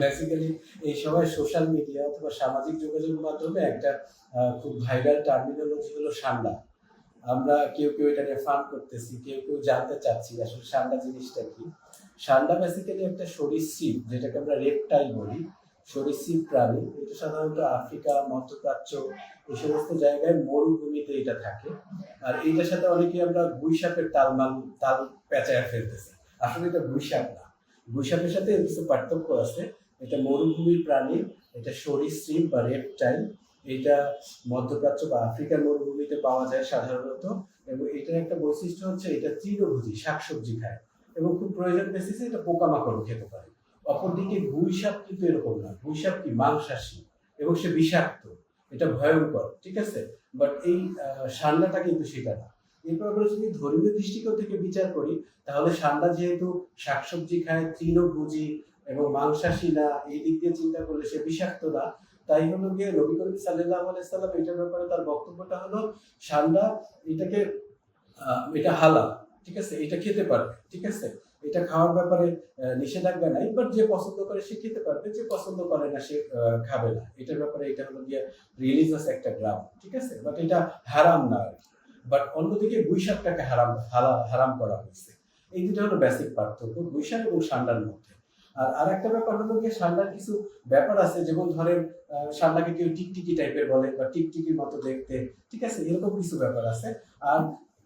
Basically এই সময় social media অথবা সামাজিক যোগাযোগের মাধ্যমে একটা খুব ভাইরাল টার্মিনোলজি হলো সান্ডা। আমরা কেউ কেউ এটা নিয়ে ফান করতেছি, কেউ কেউ জানতে চাচ্ছি আসলে সান্ডা জিনিসটা কি। সান্ডা বেসিক্যালি একটা সরীসৃপ, যেটাকে আমরা রেপটাইল বলি। সরীসৃপ প্রাণী, এটা সাধারণত আফ্রিকা, মধ্যপ্রাচ্য, এই সমস্ত জায়গায় মরুভূমিতে এটা থাকে। আর এইটার সাথে অনেকে আমরা গুইসাপের তালমাল, তাল পেঁচায় ফেলতেছি। আসলে এটা গুইসাপ না। গুইসাপের সাথে কিছু পার্থক্য আছে। এটা মরুভূমির প্রাণী এটা সরীসৃপ বা রেপটাইল এটা মধ্যপ্রাচ্য বা আফ্রিকার মরুভূমিতে পাওয়া যায় সাধারণত এবং এটার একটা বৈশিষ্ট্য হচ্ছে এটা তৃণভোজী শাকসবজি খায়। এবং খুব প্রয়োজন বেসিসে এটা পোকামাকড়ও খেতে পারে। অপরদিকে গুইসাপ কিন্তু এরকম না। গুইসাপ কি? মাংসাশী এবং সে বিষাক্ত। এটা ভয়ঙ্কর ঠিক আছে? বাট এই আহ, সান্ডাটা কিন্তু সেটা না। এরপর যদি ধর্মীয় দৃষ্টিকোণ থেকে বিচার করি, তাহলে যেহেতু শাকসবজি খায়, তৃণভোজী এবং এই দিক দিয়ে চিন্তা করলে সে বিষাক্ত না। তাই হলো গিয়ে করিম সাল্লাহ আলাইসাল্লাম এটার ব্যাপারে তার বক্তব্যটা হলো এটাকে এটা হালাল, ঠিক আছে? এটা খেতে পারবে ঠিক আছে? এটা খাওয়ার ব্যাপারে নিষেধাজ্ঞা নাই বাট যে পছন্দ করে সে খেতে পারবে, যে পছন্দ করে না সে খাবে না। এটার ব্যাপারে এটা হলো গিয়ে রিলিজিয়াস একটা গ্রাম, ঠিক আছে? বাট এটা হারাম না বাট অন্যদিকে বৈশাখটাকে হারাম হারাম করা হয়েছে। এই দুটো হলো বেসিক পার্থক্য, বৈশাখ এবং সান্ডার মধ্যে। আর আরেকটা ব্যাপার হলো গিয়ে সান্ডার কিছু ব্যাপার আছে, যেমন ধরেন সান্ডাকে কেউ টিকটিকি টাইপের বলে বা টিকটিকির মতো দেখতে। ঠিক আছে? এরকম কিছু ব্যাপার আছে। আর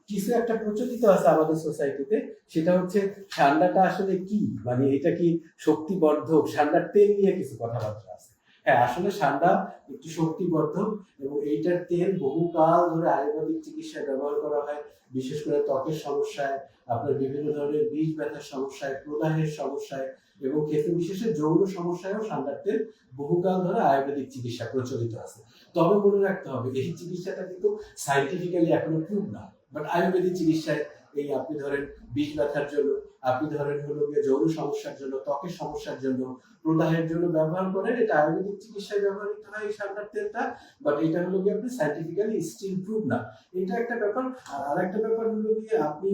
কিছু একটা প্রচলিত আছে আমাদের সোসাইটিতে সেটা হচ্ছে ঠান্ডাটা আসলে কি? মানে এটা কি শক্তিবর্ধক? ঠান্ডার তেল নিয়ে কিছু কথাবার্তা আছে। হ্যাঁ আসলে ঠান্ডা একটু শক্তিবর্ধক এবং এইটার তেল বহুকাল ধরে আয়ুর্বেদিক চিকিৎসায় ব্যবহার করা হয়, বিশেষ করে ত্বকের সমস্যায়, আপনার বিভিন্ন ধরনের বীজ ব্যথার সমস্যায়, প্রদাহের সমস্যায় এবং ক্ষেত্রে বিশেষে যৌন সমস্যায়ও ঠান্ডার তেল বহুকাল ধরে আয়ুর্বেদিক চিকিৎসা প্রচলিত আছে। তবে মনে রাখতে হবে, এই চিকিৎসাটা কিন্তু সাইন্টিফিক্যালি এখনও প্রুভ না। বাট আয়ুর্বেদিক চিকিৎসায় এই আপনি ধরেন বীজ ব্যথার জন্য আপনি ধরেন হলো গিয়ে যৌন সমস্যার জন্য, ত্বকের সমস্যার জন্য, প্রদাহের জন্য ব্যবহার করেন, এটা আয়ুর্বেদিক চিকিৎসায় ব্যবহৃত হয় এই সান্ডার তেলটা বাট এটা হলো গিয়ে আপনি সাইন্টিফিক্যালি স্টিল প্রুভ না। এটা একটা ব্যাপার, আর আরেকটা ব্যাপার হলো গিয়ে আপনি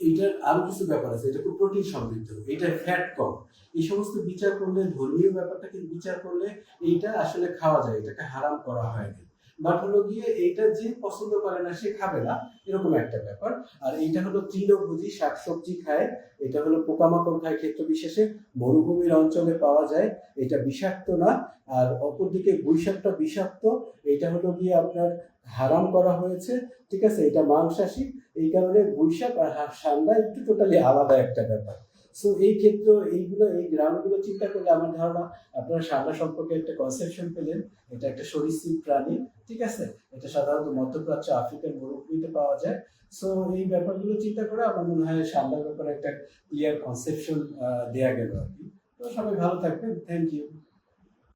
এইটার আরও কিছু ব্যাপার আছে, এটা খুব প্রোটিন সমৃদ্ধ, এটা ফ্যাট কম। এই সমস্ত বিচার করলে, ধর্মীয় ব্যাপারটাকে বিচার করলে এইটা আসলে খাওয়া যায়, এটাকে হারাম করা হয়নি বাট হলো গিয়ে এইটা যে পছন্দ করে না, সে খাবে না, এরকম একটা ব্যাপার। আর এইটা হলো তৃণভোজী শাকসবজি খায়, এটা হলো পোকামাকড় খায় ক্ষেত্র বিশেষে মরুভূমির অঞ্চলে পাওয়া যায়, এটা বিষাক্ত না। আর অপরদিকে বৈশাখটা বিষাক্ত এটা হলো গিয়ে আপনার হারাম করা হয়েছে, ঠিক আছে? এটা মাংসাশী, এই কারণে বৈশাখ আর সান্ডা একটু টোটালি আলাদা একটা ব্যাপার। সো এই ক্ষেত্রে এইগুলো, এই গ্রামগুলো চিন্তা করলে আমার ধারণা আপনারা সাদা সম্পর্কে একটা কনসেপশন পেলেন। এটা একটা সরীসৃপ প্রাণী, ঠিক আছে? এটা সাধারণত মধ্যপ্রাচ্য আফ্রিকার মরুভূমিতে পাওয়া যায়। সো এই ব্যাপারগুলো চিন্তা করে আমার মনে হয় সাদার ব্যাপারে একটা ক্লিয়ার কনসেপশন দেয়া গেল আর কি। তো সবাই ভালো থাকবেন। Thank you